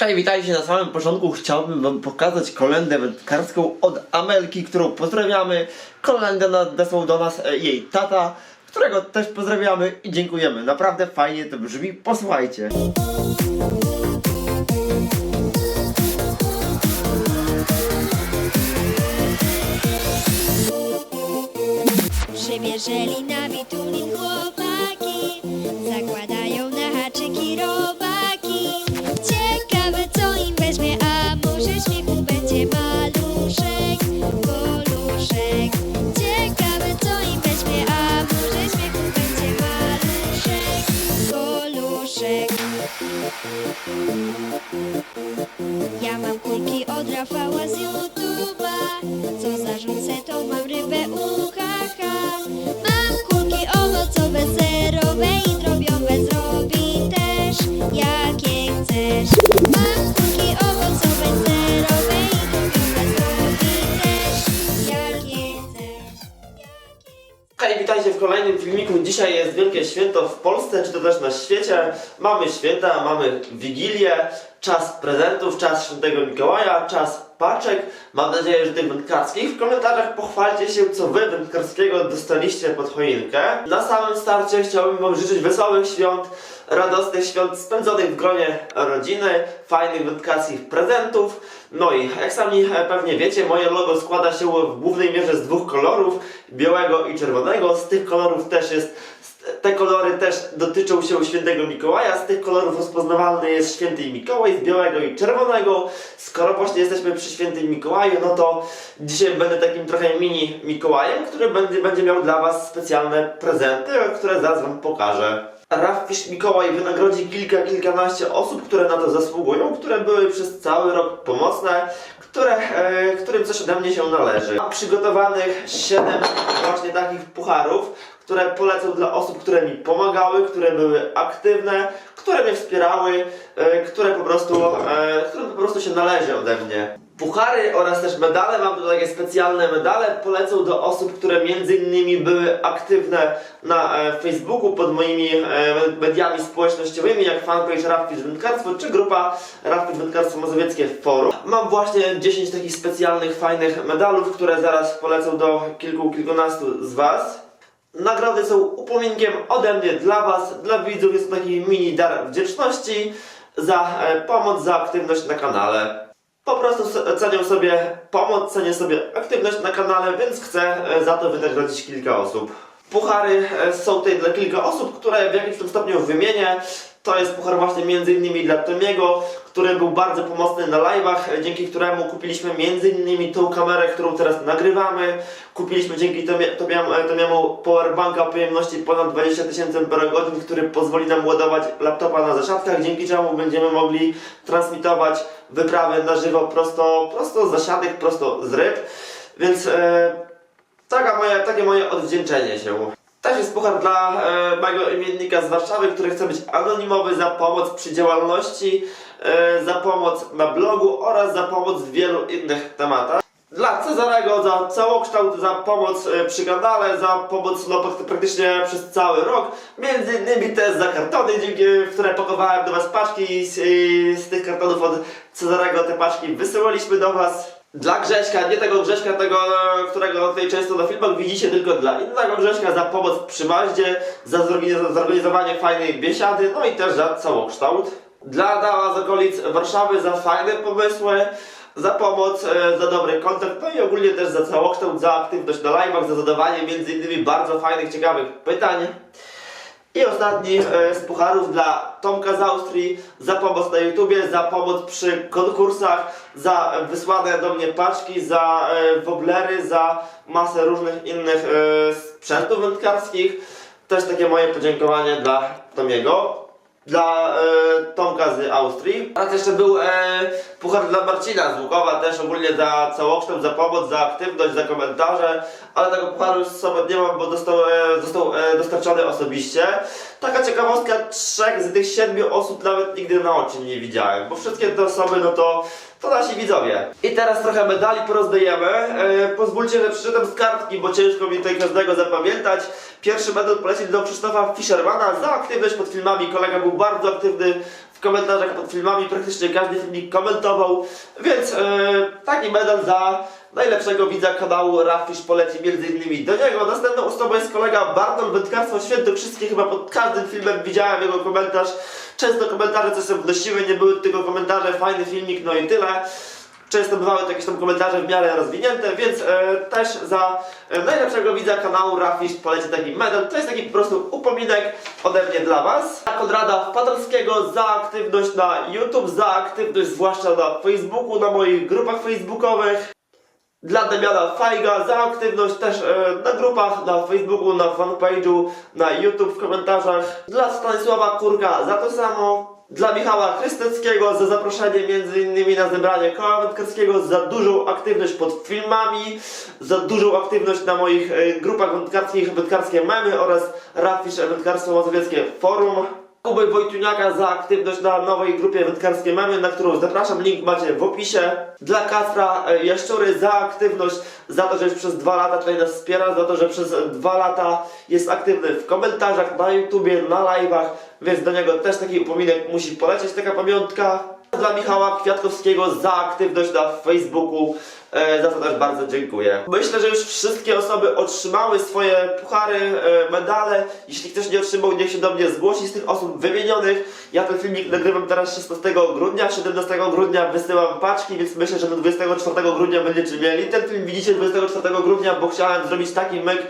Hej, witajcie na samym początku. Chciałbym Wam pokazać kolendę wędkarską od Amelki, którą pozdrawiamy. Kolendę nadesłał do nas e, jej tata, którego też pozdrawiamy i dziękujemy. Naprawdę fajnie to brzmi. Posłuchajcie. Przymierzeli na bitulin ja mam kulki od Rafała z YouTube'a. Co zarzucę, to mam rybę u haha Mam kulki owocowe, serowe i drobiowe Zrobi też, jakie chcesz. Mam witajcie w kolejnym filmiku. Dzisiaj jest wielkie święto w Polsce, czy to też na świecie. Mamy święta, mamy Wigilię, czas prezentów, czas Świętego Mikołaja, czas paczek. Mam nadzieję, że tych wędkarskich. W komentarzach pochwalcie się, co wy wędkarskiego dostaliście pod choinkę. Na samym starcie chciałbym wam życzyć wesołych świąt, radosnych świąt spędzonych w gronie rodziny, fajnych wędkarskich prezentów. No i jak sami e, pewnie wiecie, moje logo składa się w głównej mierze z dwóch kolorów, białego i czerwonego. Z tych kolorów też jest, te kolory też dotyczą się świętego Mikołaja. Z tych kolorów rozpoznawalny jest święty Mikołaj z białego i czerwonego. Skoro właśnie jesteśmy przy świętym Mikołaju, no to dzisiaj będę takim trochę mini Mikołajem, który będzie, będzie miał dla Was specjalne prezenty, które zaraz Wam pokażę. Raffisz Mikołaj wynagrodzi kilka, kilkanaście osób, które na to zasługują, które były przez cały rok pomocne, które, e, którym coś ode mnie się należy. Mam przygotowanych 7 właśnie takich pucharów, które polecę dla osób, które mi pomagały, które były aktywne, które mnie wspierały, e, które po prostu, e, którym po prostu się należy ode mnie. Puchary oraz też medale, mam tu takie specjalne medale, polecę do osób, które między innymi były aktywne na e, Facebooku pod moimi mediami społecznościowymi, jak fanpage Raffisz Wędkarstwo, czy grupa Raffisz Wędkarstwo Mazowieckie w forum. Mam właśnie 10 takich specjalnych, fajnych medalów, które zaraz polecę do kilku, kilkunastu z Was. Nagrody są upominkiem ode mnie dla Was, dla widzów jest taki mini dar wdzięczności za e, pomoc, za aktywność na kanale. Po prostu cenię sobie pomoc, cenię sobie aktywność na kanale, więc chcę e, za to wynagrodzić kilka osób. Puchary e, są tutaj dla kilka osób, które w jakimś tam stopniu wymienię. To jest puchar właśnie innymi dla Tomiego, który był bardzo pomocny na live'ach, dzięki któremu kupiliśmy innymi tą kamerę, którą teraz nagrywamy. Kupiliśmy dzięki e, Tomiemu powerbanka pojemności ponad 20 tysięcy amperogodzin, który pozwoli nam ładować laptopa na zasiadkach, dzięki czemu będziemy mogli transmitować wyprawy na żywo prosto, prosto z zasiadek, prosto z ryb. Więc e, taka moja, takie moje odwdzięczenie się. Też jest puchar dla e, mojego imiennika z Warszawy, który chce być anonimowy za pomoc przy działalności, e, za pomoc na blogu oraz za pomoc w wielu innych tematach. Dla Cezarego za całokształt, za pomoc e, przy kanale, za pomoc no, prak- praktycznie przez cały rok. Między innymi też za kartony, dzięki, które pakowałem do Was paczki i z, i z tych kartonów od Cezarego te paczki wysyłaliśmy do Was. Dla Grześka, nie tego Grześka, tego, którego tutaj często na filmach widzicie, tylko dla innego Grześka za pomoc przy Maździe, za zorganiz- zorganizowanie fajnej biesiady, no i też za całokształt. Dla Adama z okolic Warszawy za fajne pomysły, za pomoc, e, za dobry kontakt, no i ogólnie też za całokształt, za aktywność na live'ach, za zadawanie między innymi bardzo fajnych, ciekawych pytań. I ostatni e, z pucharów dla Tomka z Austrii za pomoc na YouTubie, za pomoc przy konkursach, za wysłane do mnie paczki, za e, woblery, za masę różnych innych e, sprzętów wędkarskich. Też takie moje podziękowanie dla Tomiego. Dla Tomka z Austrii. Oraz jeszcze był puchar dla Marcina z Łukowa, też ogólnie za całokształt, za pomoc, za aktywność, za komentarze. Ale tego pucharu z sobą nie mam, bo dostał, e, został e, dostarczony osobiście. Taka ciekawostka, trzech z tych siedmiu osób nawet nigdy na oczy nie widziałem, bo wszystkie te osoby, no to, to nasi widzowie. I teraz trochę medali porozdajemy. E, pozwólcie, że przeczytam z kartki, bo ciężko mi tutaj każdego zapamiętać. Pierwszy medal poleci do Krzysztofa Fischermana za aktywność pod filmami. Kolega był bardzo aktywny w komentarzach pod filmami, praktycznie każdy filmik komentował, więc e, taki medal za najlepszego widza kanału Rafisz poleci innymi do niego. Następną osobą jest kolega Bartol Wędkarstwo Świętokrzyskie, chyba pod każdym filmem widziałem jego komentarz. Często komentarze coś sobie wnosiły, nie były tylko komentarze, fajny filmik, no i tyle. Często bywały to jakieś tam komentarze w miarę rozwinięte, więc e, też za e, najlepszego widza kanału Rafisz poleci taki medal. To jest taki po prostu upominek ode mnie dla Was. Dla Konrada Fatalskiego za aktywność na YouTube, za aktywność zwłaszcza na Facebooku, na moich grupach facebookowych. Dla Damiana Fajga za aktywność też e, na grupach, na Facebooku, na fanpage'u, na YouTube w komentarzach. Dla Stanisława Kurka za to samo. Dla Michała Krysteckiego za zaproszenie innymi na zebranie koła wędkarskiego, za dużą aktywność pod filmami, za dużą aktywność na moich e, grupach wędkarskich, wędkarskie memy oraz Rafisz Wędkarstwo Mazowieckie Forum. Kuby Wojtuniaka za aktywność na nowej grupie Wędkarskie Memy, na którą zapraszam, link macie w opisie. Dla Kacpra e, Jaszczury za aktywność, za to, że już przez dwa lata tutaj nas wspiera, za to, że przez dwa lata jest aktywny w komentarzach, na YouTubie, na live'ach, więc do niego też taki upominek musi polecieć, taka pamiątka. Dla Michała Kwiatkowskiego za aktywność na Facebooku, e, za to też bardzo dziękuję. Myślę, że już wszystkie osoby otrzymały swoje puchary, e, medale. Jeśli ktoś nie otrzymał, niech się do mnie zgłosi z tych osób wymienionych. Ja ten filmik nagrywam teraz 16 grudnia, 17 grudnia wysyłam paczki, więc myślę, że do 24 grudnia będziecie mieli. Ten film widzicie 24 grudnia, bo chciałem zrobić taki myk,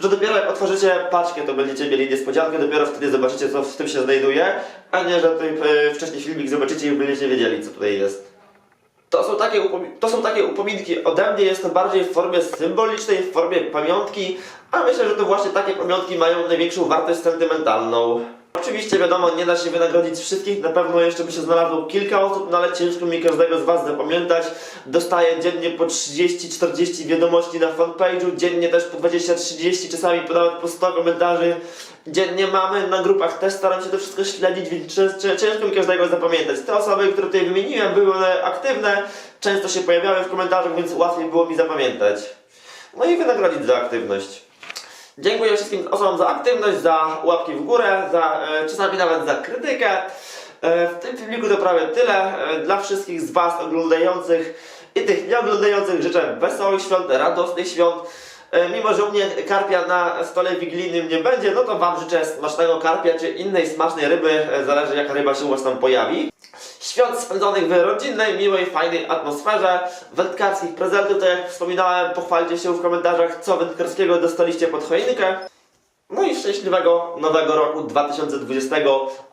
że dopiero jak otworzycie paczkę, to będziecie mieli niespodziankę, dopiero wtedy zobaczycie, co w tym się znajduje, a nie, że ten e, wcześniej filmik zobaczycie i będziecie wiedzieli, co tutaj jest. To są, takie to są takie upominki ode mnie, jest to bardziej w formie symbolicznej, w formie pamiątki, a myślę, że to właśnie takie pamiątki mają największą wartość sentymentalną. Oczywiście wiadomo, nie da się wynagrodzić wszystkich, na pewno jeszcze by się znalazło kilka osób, no ale ciężko mi każdego z Was zapamiętać. Dostaję dziennie po 30-40 wiadomości na fanpage'u, dziennie też po 20-30, czasami po nawet po 100 komentarzy. Dziennie mamy, na grupach też staram się to wszystko śledzić, więc cię- cię- ciężko mi każdego zapamiętać. Te osoby, które tutaj wymieniłem, były aktywne, często się pojawiały w komentarzach, więc łatwiej było mi zapamiętać. No i wynagrodzić za aktywność. Dziękuję wszystkim osobom za aktywność, za łapki w górę, za e, czasami nawet za krytykę. E, w tym filmiku to prawie tyle. E, dla wszystkich z Was oglądających i tych nieoglądających życzę wesołych świąt, radosnych świąt. Mimo, że u mnie karpia na stole wigilijnym nie będzie, no to Wam życzę smacznego karpia czy innej smacznej ryby, zależy jaka ryba się u Was tam pojawi. Świąt spędzonych w rodzinnej, miłej, fajnej atmosferze, wędkarskich prezentów, tak jak wspominałem, pochwalcie się w komentarzach, co wędkarskiego dostaliście pod choinkę. No i szczęśliwego nowego roku 2020,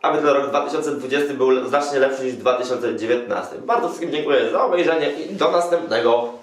aby ten rok 2020 był znacznie lepszy niż 2019. Bardzo wszystkim dziękuję za obejrzenie i do następnego.